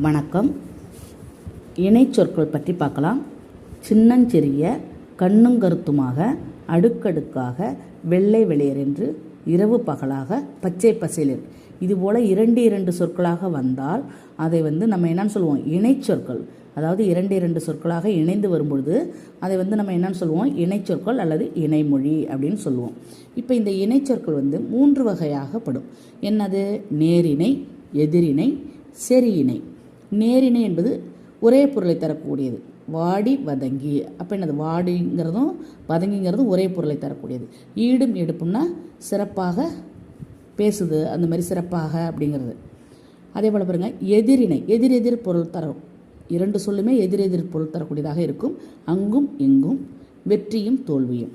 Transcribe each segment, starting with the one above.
வணக்கம். இணைச்சொற்கள் பற்றி பார்க்கலாம். சின்னஞ்சிறிய கண்ணுங்கருத்துமாக அடுக்கடுக்காக வெள்ளை வெளியர் என்று இரவு பகலாக பச்சை பசேலிர். இதுபோல் இரண்டு இரண்டு சொற்களாக வந்தால் அதை வந்து நம்ம என்னன்னு சொல்லுவோம்? இணைச்சொற்கள் அதாவது இரண்டு இரண்டு சொற்களாக இணைந்து வரும்பொழுது அதை வந்து நம்ம என்னன்னு சொல்லுவோம்? இணைச்சொற்கள் அல்லது இணைமொழி அப்படின்னு சொல்லுவோம். இப்போ இந்த இணைச்சொற்கள் வந்து மூன்று வகையாகப்படும் என்னது? நேரிணை எதிரிணை செரியிணை நேரிணை என்பது ஒரே பொருளை தரக்கூடியது. வாடி வதங்கி. அப்போ என்னது? வாடிங்கிறதும் வதங்கிங்கிறதும் ஒரே பொருளை தரக்கூடியது. ஈடும் எடுப்பும்னா சிறப்பாக பேசுது. அந்த மாதிரி சிறப்பாக அப்படிங்கிறது. அதே போல் பாருங்க எதிரிணை. எதிர் எதிர் பொருள் தரும். இரண்டு சொல்லுமே எதிர் எதிர் பொருள் தரக்கூடியதாக இருக்கும். அங்கும் இங்கும் வெற்றியும் தோல்வியும்.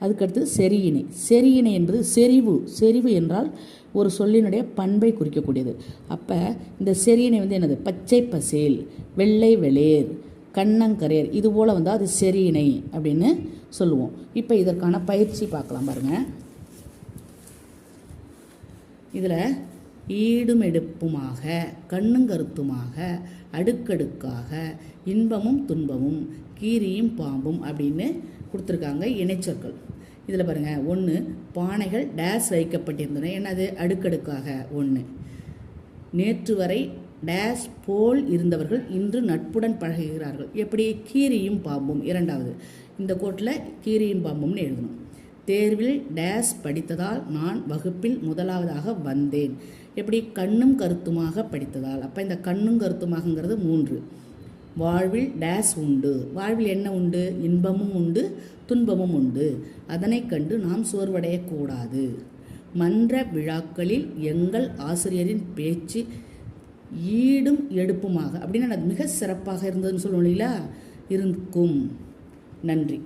அதுக்கடுத்து செரியினை செரியினை என்பது செறிவு. செறிவு என்றால் ஒரு சொல்லினுடைய பண்பை குறிக்கக்கூடியது. அப்போ இந்த செரியினை வந்து என்னது? பச்சை பசேல் வெள்ளை வெளிர் கண்ணங்கரேர் இது போல் வந்து அது செரியினை அப்படின்னு சொல்லுவோம். இப்போ இதற்கான பயிற்சி பார்க்கலாம் பாருங்கள் இதில் ஈடும் எடுப்புமாக கண்ணுங்கருத்துமாக அடுக்கடுக்காக இன்பமும் துன்பமும் கீரியும் பாம்பும் அப்படின்னு கொடுத்துருக்காங்க இணைச்சொற்கள். இதில் பாருங்கள் ஒன்று பானைகள் டேஸ் வைக்கப்பட்டிருந்தன. என்னது? அடுக்கடுக்காக. ஒன்று நேற்று வரை டேஸ் போல் இருந்தவர்கள் இன்று நட்புடன் பழகுகிறார்கள். எப்படி? கீரியும் பாம்பும். இரண்டாவது இந்த கோட்டில் கீரியும் பாம்பும்னு எழுதணும். தேர்வில் டேஸ் படித்ததால் நான் வகுப்பில் முதலாவதாக வந்தேன். எப்படி? கண்ணும் கருத்துமாக படித்ததால். அப்போ இந்த கண்ணும் கருத்துமாகங்கிறது மூன்று. வாழ்வில் டேஸ் உண்டு. வாழ்வில் என்ன உண்டு? இன்பமும் உண்டு துன்பமும் உண்டு. அதனை கண்டு நாம் சோர்வடையக்கூடாது மன்ற விழாக்களில் எங்கள் ஆசிரியரின் பேச்சு ஈடும் எடுப்புமாக அப்படின்னு அது மிக சிறப்பாக இருந்ததுன்னு சொல்லுவோம் இல்லைங்களா? இருக்கும். நன்றி.